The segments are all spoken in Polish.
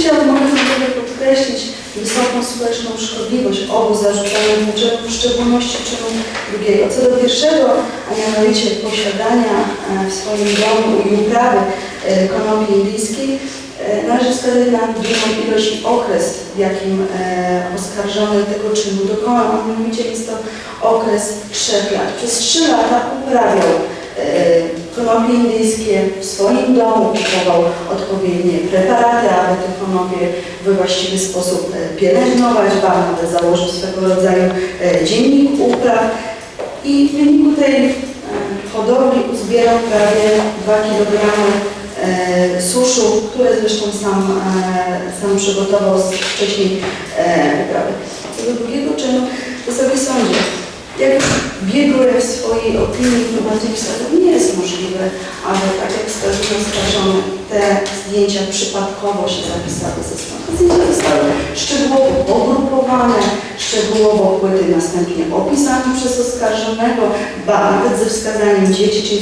chciałabym mogę sobie podkreślić wysoką społeczną szkodliwość obu zarzucanych czynów, w szczególności czynu drugiego. Co do pierwszego, a mianowicie posiadania e, w swoim domu i uprawy e, konopi indyjskiej, e, należy wskazać na dużą ilość i okres, w jakim oskarżony tego czynu dokonał, a mianowicie jest to okres trzech lat. Przez trzy lata uprawiał konopie indyjskie w swoim domu, kupował odpowiednie preparaty, aby te konopie we właściwy sposób e, pielęgnować, ba, założył swego rodzaju e, dziennik upraw i w wyniku tej e, hodowli uzbierał prawie 2 kg suszu, które zresztą sam, sam przygotował z wcześniej uprawy. Co do drugiego czynu, Wysoki Sądzie, jak biegły w swojej opinii prowadził wskazał, nie jest możliwe, aby tak jak wskazuje oskarżony, te zdjęcia przypadkowo się zapisały ze strony. Te Zdjęcia zostały szczegółowo pogrupowane, szczegółowo płyty następnie opisane przez oskarżonego, ba, nawet ze wskazaniem dzieci, czyli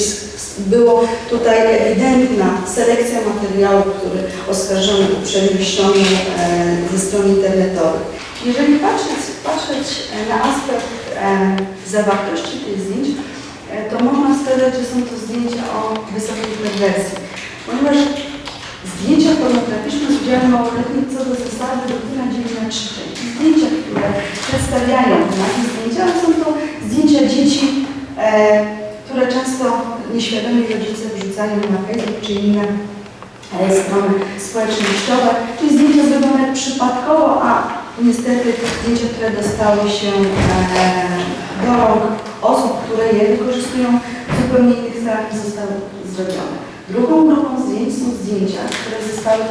było tutaj ewidentna selekcja materiału, który oskarżony uprzednio ściągnął e, ze stron internetowych. Jeżeli patrzeć, patrzeć e, na aspekt e, zawartości tych zdjęć, e, to można wskazać, że są to zdjęcia o wysokiej perwersji, ponieważ zdjęcia pornograficzne z udziałem małoletnich co do zasady na trzy części. Zdjęcia, które przedstawiają nagie zdjęcia, są to zdjęcia dzieci, które często nieświadomi rodzice wrzucają na Facebook czy inne strony społecznościowe, czyli zdjęcia zrobione przypadkowo, a niestety zdjęcia, które dostały się e, do rąk osób, które je wykorzystują w zupełnie innych celach zostały zrobione. Drugą grupą zdjęć są zdjęcia, które zostały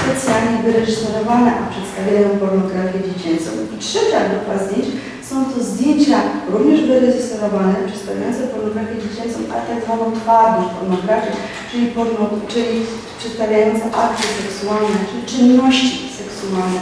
specjalnie wyreżyserowane, a przedstawiają pornografię dziecięcą. I trzecia grupa zdjęć są to zdjęcia również wyreżyserowane, przedstawiające pornografię dziecięcą, ale tak zwaną twardą pornografię, czyli, porno, czyli przedstawiające akty seksualne, czyli czynności seksualne